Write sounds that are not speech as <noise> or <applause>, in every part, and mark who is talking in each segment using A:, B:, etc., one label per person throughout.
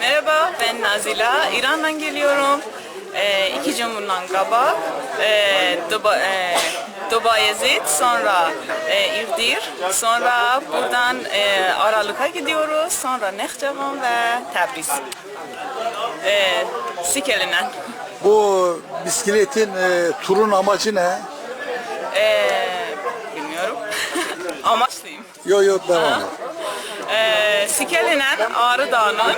A: Merhaba, ben Nazila. İran'dan geliyorum. Ee, iki cumhurdan kabak, ee, Duba, ee, Dubayezid, sonra ee, İrdir, sonra buradan ee, Aralık'a gidiyoruz, sonra Nehçevan ve Tebriz. Ee, Sikeli'den.
B: Bu bisikletin e, turun amacı ne?
A: Ee, bilmiyorum. <laughs> Amaçlıyım.
B: Yo yo devam et.
A: Sikeli'den Ağrı Dağı'nın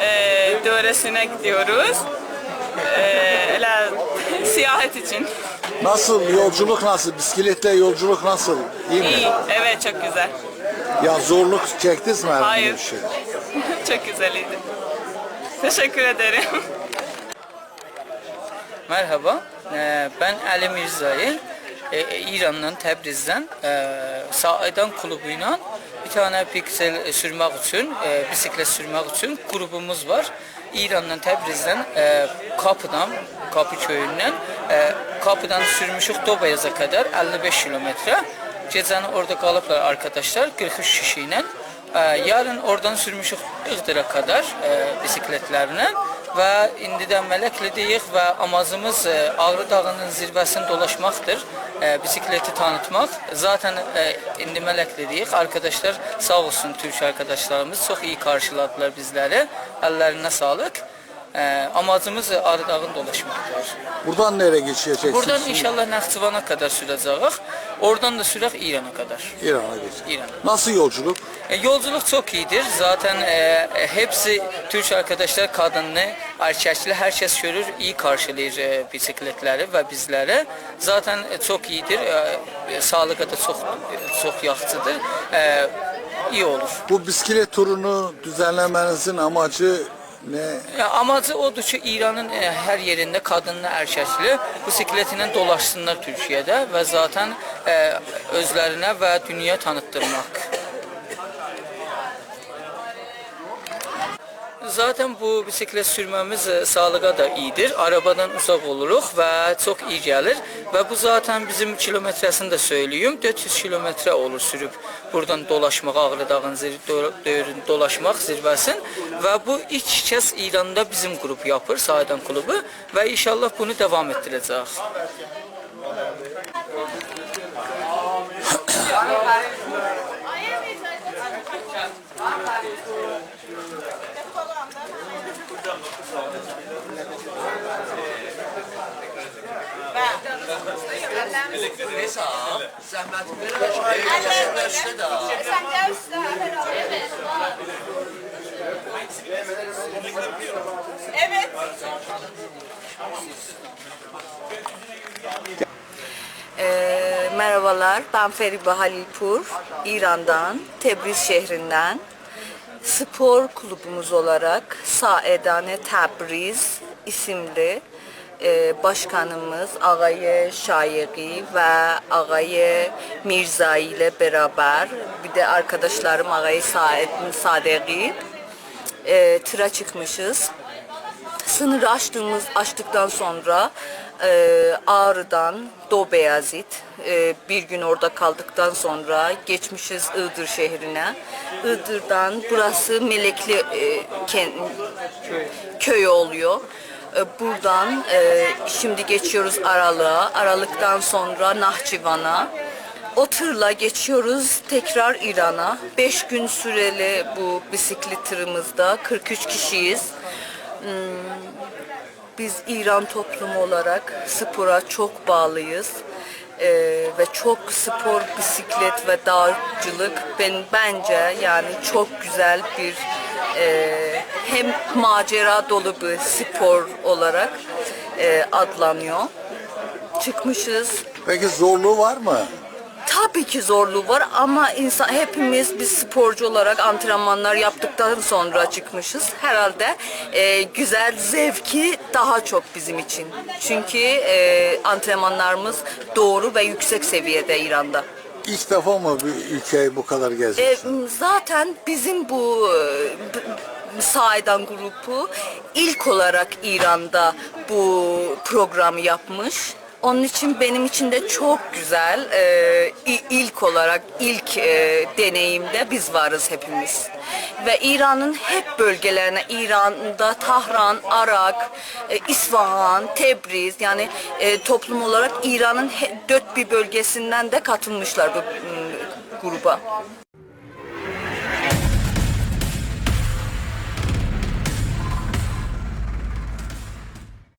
A: ee, döresine gidiyoruz. Ee, öyle <laughs> siyahet için.
B: Nasıl yolculuk nasıl? Bisikletle yolculuk nasıl? İyi mi?
A: İyi, evet çok güzel.
B: Ya zorluk çektiniz mi herhangi
A: Hayır.
B: bir şey? <laughs>
A: çok güzeliydi. Teşekkür ederim.
C: Merhaba, ee, ben Ali Mirzai. Ee, İran'dan, Təbrizdən ee, Saidan klubuyla bir tane piksel sürmək üçün, e, bisiklet sürmək üçün grubumuz var. İrandan, Təbrizdən, e, Kapıdan, Kapı köyündən, e, Kapıdan sürmüşük Dobayaza kadar 55 kilometre. Gecəni orada qalıblar arkadaşlar 43 kişi. Ee, yarın oradan sürmüşük Iğdır'a kadar e, bisikletlerine ve indidən Mələklidik və amacımız e, Ağrı Dağının zirvəsini dolaşmaqdır. E, bisikleti tanıtmaq. Zaten e, indi Mələklidik. Arkadaşlar sağ olsun Türk arkadaşlarımız çok iyi karşıladılar bizləri. Əllərinə sağlık. E, amacımız Dağını dolaşmaqdır.
B: Buradan nereye geçeceksiniz?
C: Buradan inşallah Naxçıvana kadar sürəcəyik. Oradan da sürək İrana kadar.
B: İran'a geçeceksiniz.
C: İran.
B: Nasıl yolculuk?
C: E, Yolculuk çok iyidir. Zaten e, e, hepsi Türk arkadaşlar kadınlı, erkekli herkes görür, iyi karşılayır e, bisikletleri ve bizleri. Zaten e, çok iyidir. E, e, sağlığa da çok e, çok yaxşıdır. E, iyi olur.
B: Bu bisiklet turunu düzenlemenizin amacı ne?
C: Ya, amacı odur ki İranın e, her yerinde kadınlı, erkekli bisikletlə dolaşsınlar Türkiyədə və zaten e, özlərinə və dünya tanıtdırmaq. Zaten bu bisiklet sürmemiz e, sağlığa da iyidir. Arabadan uzak oluruq və çox iyi gəlir və bu zaten bizim kilometresini də söyleyeyim. 400 kilometre olur sürüb buradan dolaşmaq, Ağrı Dağın zir do- döyürün dolaşmaq zirvəsin və bu ilk kəs İranda bizim qrup yapır, Saidan klubu və inşallah bunu devam etdirəcək. <coughs> <coughs> <coughs>
A: Evet.
D: Ee, merhabalar, ben Feribe Halilpur, İran'dan, Tebriz şehrinden. Spor kulübümüz olarak Saedane Tebriz isimli başkanımız Ağaye Şayiqi ve Ağaye Mirzai ile beraber bir de arkadaşlarım Ağaye Saedin Sadeqi e, tıra çıkmışız. Sınırı açtığımız açtıktan sonra e, Ağrı'dan Doğu Beyazıt e, bir gün orada kaldıktan sonra geçmişiz Iğdır şehrine. Iğdır'dan burası Melekli e, köyü oluyor. E, Buradan e, şimdi geçiyoruz Aralık'a. Aralık'tan sonra Nahçıvan'a. O tırla geçiyoruz tekrar İran'a. 5 gün süreli bu bisiklet tırımızda 43 kişiyiz. Biz İran toplumu olarak spora çok bağlıyız. Ee, ve çok spor, bisiklet ve dağcılık ben bence yani çok güzel bir e, hem macera dolu bir spor olarak e, adlanıyor. Çıkmışız,
B: Peki zorluğu var mı?
D: Tabii ki zorluğu var ama insan hepimiz biz sporcu olarak antrenmanlar yaptıktan sonra çıkmışız. Herhalde e, güzel zevki daha çok bizim için. Çünkü e, antrenmanlarımız doğru ve yüksek seviyede İran'da.
B: İlk defa mı bir ülkeyi bu kadar
D: E,
B: gezdiniz?
D: zaten bizim bu Saidan grubu ilk olarak İran'da bu programı yapmış. Onun için benim için de çok güzel. Ee, ilk olarak ilk e, deneyimde biz varız hepimiz. Ve İran'ın hep bölgelerine, İran'da Tahran, Arak, e, İsfahan, Tebriz yani e, toplum olarak İran'ın dört bir bölgesinden de katılmışlar bu gruba.